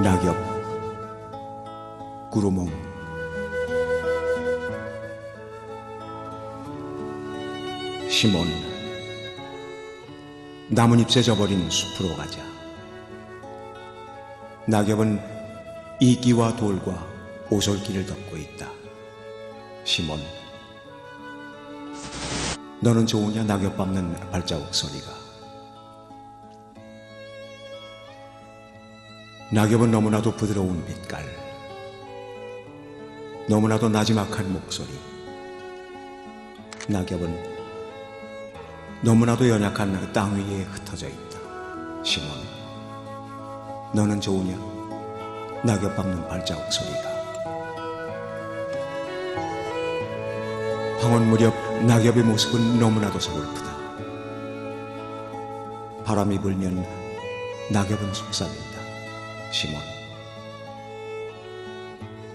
낙엽 구루몽 시몬 나뭇잎새 져버린 숲으로 가자. 낙엽은 이끼와 돌과 오솔길을 덮고 있다. 시몬 너는 좋으냐? 낙엽 밟는 발자국 소리가 낙엽은 너무나도 부드러운 빛깔. 너무나도 나지막한 목소리. 낙엽은 너무나도 연약한 땅 위에 흩어져 있다. 시몬 너는 좋으냐? 낙엽 밟는 발자국 소리가. 황혼 무렵 낙엽의 모습은 너무나도 서글프다. 바람이 불면 낙엽은 속삭인다 시몬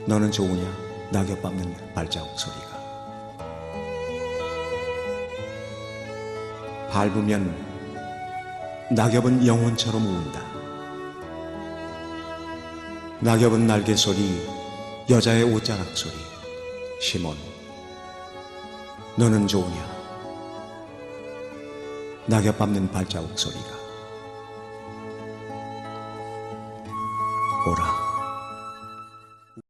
너는 좋으냐? 낙엽 밟는 발자국 소리가. 밟으면 낙엽은 영혼처럼 운다. 낙엽은 날개 소리 여자의 옷자락 소리. 시몬 너는 좋으냐? 낙엽 밟는 발자국 소리가 오라.